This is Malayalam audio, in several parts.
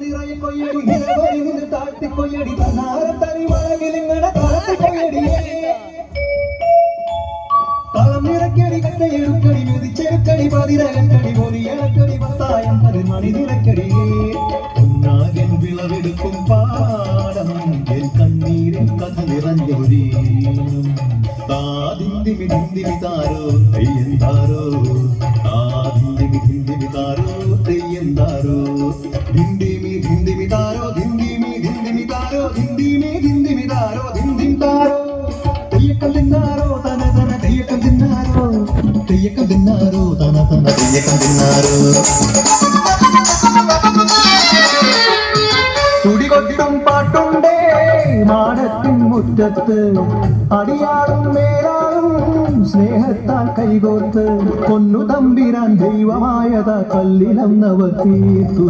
നിറയും കൊയ്യടി നിലവരിവിന് താഴ്ത്തി കൊയ്യടി. തന്നാരത്തരി വഴകിലിങ്ങനെ താഴ്ത്തി കൊയ്യടിയേ. തളമിറക്കടി കട്ടയെടുക്കടി മെതിച്ചെടുക്കടി പതിരകക്കടി പൊതിയടക്കടി പത്തായം പതിമണി നിലക്കടിയേ ഒന്നാകൻ വിളവെടുക്കും പാടം എൻ കണ്ണീരിൽ കഥ നിറഞ്ഞൊരീണം താതിന്തിമി തിന്തിമി താരോ തെയ്യൻ താരോ. തെയ്യക്കം തിന്നാരോ തന തന തെയ്യക്കം തിന്നാരോ? തുടികൊട്ടും പാട്ടുണ്ടേ മാടത്തിൻ മുറ്റത്ത് അടിയാറും മേലാറും സ്നേഹത്താൽ കൈകോർത്ത് പൊന്നു തമ്പിരാൻ ദൈവമായത കല്ലിലന്നവർ തീർത്തു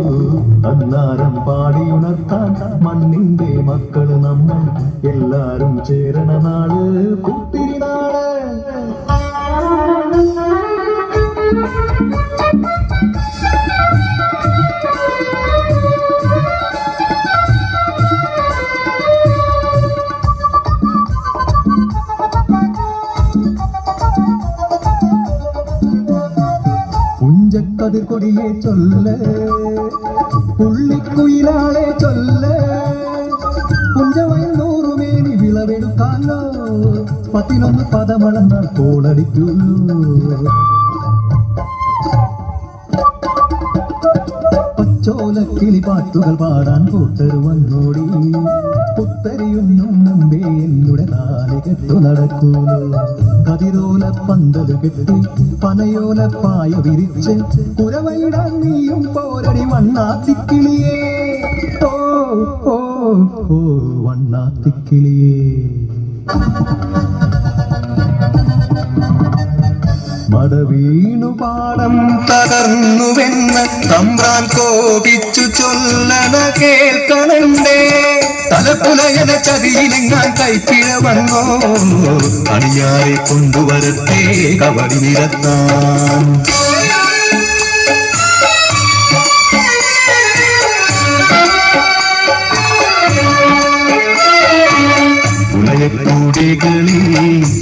അന്നാരം പാടിയുണർത്താൻ മണ്ണിന്റെ മക്കൾ നമ്മൾ എല്ലാരും ചേരണ നാൾ. கொஞ்ச கதிர் கொடியே சொல்ல. புள்ளி குயிலாலே சொல்ல. கொஞ்ச வயல் நூறு விளவெடுத்தாலோ பத்தினொன்று பதமளந்தால் கோளடிக்குள்ளோ പച്ചോലക്കിളി പാട്ടുകൾ പാടാൻ കൂട്ടർ വന്നോടി. പുത്തരിയൊന്നും മുമ്പേ എന്നുടെ നാല് കെട്ടു നടക്കൂലോ. കതിരോല പന്തത് കെട്ടി പനയോല പായ വിരിച്ച് കുരവയിടാൻ നീയും പോരടി വണ്ണാത്തിക്കിളിയേ. ഓ ഓ ഓ വണ്ണാത്തിക്കിളിയേ. മടവീണു പാടം തകർന്നുവെന്ന് തമ്പ്രാൻ കോപിച്ചു ചൊല്ലണ കേൾക്കണണ്ടേ. തലപ്പുലയന ചതിയിലെങ്ങാൻ കൈപ്പിഴ വന്നോ? അണിയാരെ കൊണ്ടുവരത്തേ കവടി നിരത്താൻ. പുലയക്കൂടികളിൽ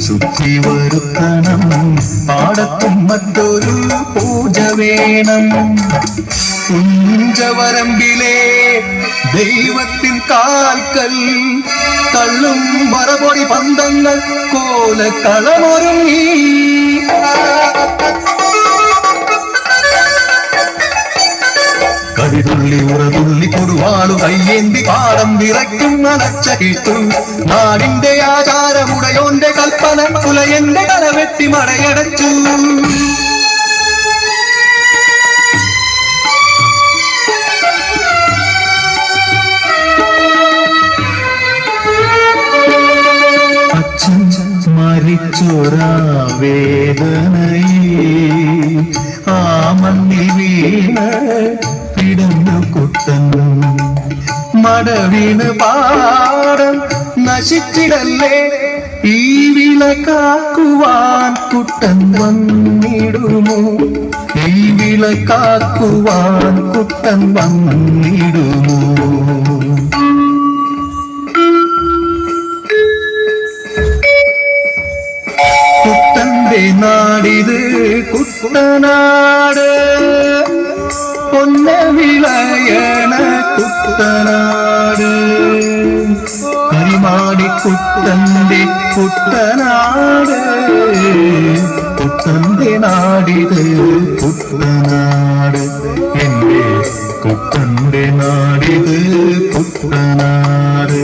ശുദ്ധി വരുത്തണം പാടത്തും മറ്റൊരു പൂജ വേണം കുഞ്ചവരമ്പിലെ ദൈവത്തിൻ കാൽക്കൽ തള്ളും മറപൊടി പന്തങ്ങൾ കോല ഉറ ഉറതുള്ളി കൊടുവാളു കയ്യേന്തി പാടം വിറയ്ക്കും അലച്ച കേട്ടു. നാടിന്റെ ആചാരമുടയോന്റെ കൽപ്പന കുലയന്റെ കലവെട്ടി മടയടച്ചു. വെട്ടി മരിച്ചൊരാ ആ മണ്ണിൽ വീണ് പിടന്നു കുട്ടങ്ങൾ മടവിന് പാടം നശിച്ചിടല്ലേ? ഈ വിളക്കാക്കുവാൻ കുട്ടൻ വന്നിടുമോ? ഈ വിളക്കാക്കുവാൻ കുട്ടൻ വന്നിടുമോ? കുട്ടന്റെ നാടിത് കുട്ടനാട്. പൊന്ന വിളയണ കുട്ടനാട് കരിമാടി കുട്ടന്റെ കുട്ടനാട് കുട്ടന്റെ നാടിത് കുട്ടനാട് എന്റെ കുട്ടന്റെ നാടിത് കുട്ടനാട്